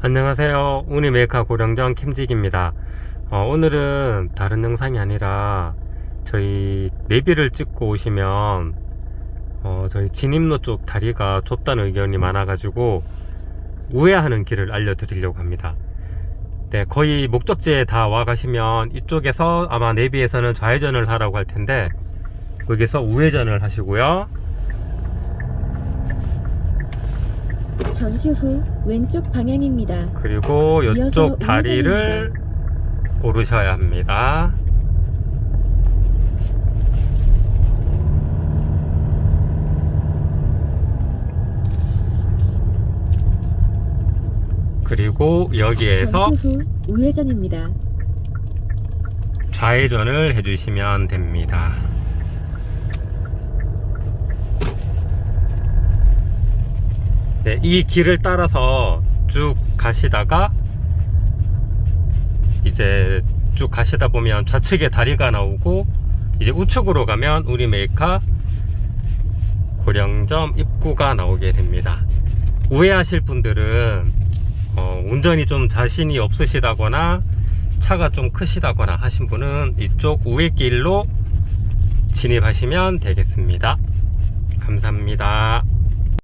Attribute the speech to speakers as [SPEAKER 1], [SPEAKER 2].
[SPEAKER 1] 안녕하세요. 우니메이카 고령정 캠직입니다. 어, 오늘은 다른 영상이 아니라 저희 내비를 찍고 오시면 어, 저희 진입로 쪽 다리가 좁다는 의견이 많아 가지고 우회하는 길을 알려드리려고 합니다. 네, 거의 목적지에 다 와 가시면 이쪽에서 아마 내비에서는 좌회전을 하라고 할 텐데 여기서 우회전을 하시고요.
[SPEAKER 2] 잠시 후 왼쪽 방향입니다.
[SPEAKER 1] 그리고 이쪽 다리를 오르셔야 합니다. 그리고 여기에서
[SPEAKER 2] 우회전입니다.
[SPEAKER 1] 좌회전을 해주시면 됩니다. 네, 이 길을 따라서 쭉 가시다가 이제 쭉 가시다 보면 좌측에 다리가 나오고 이제 우측으로 가면 우리 메이카 고령점 입구가 나오게 됩니다. 우회하실 분들은 어, 운전이 좀 자신이 없으시다거나 차가 좀 크시다거나 하신 분은 이쪽 우회길로 진입하시면 되겠습니다. 감사합니다.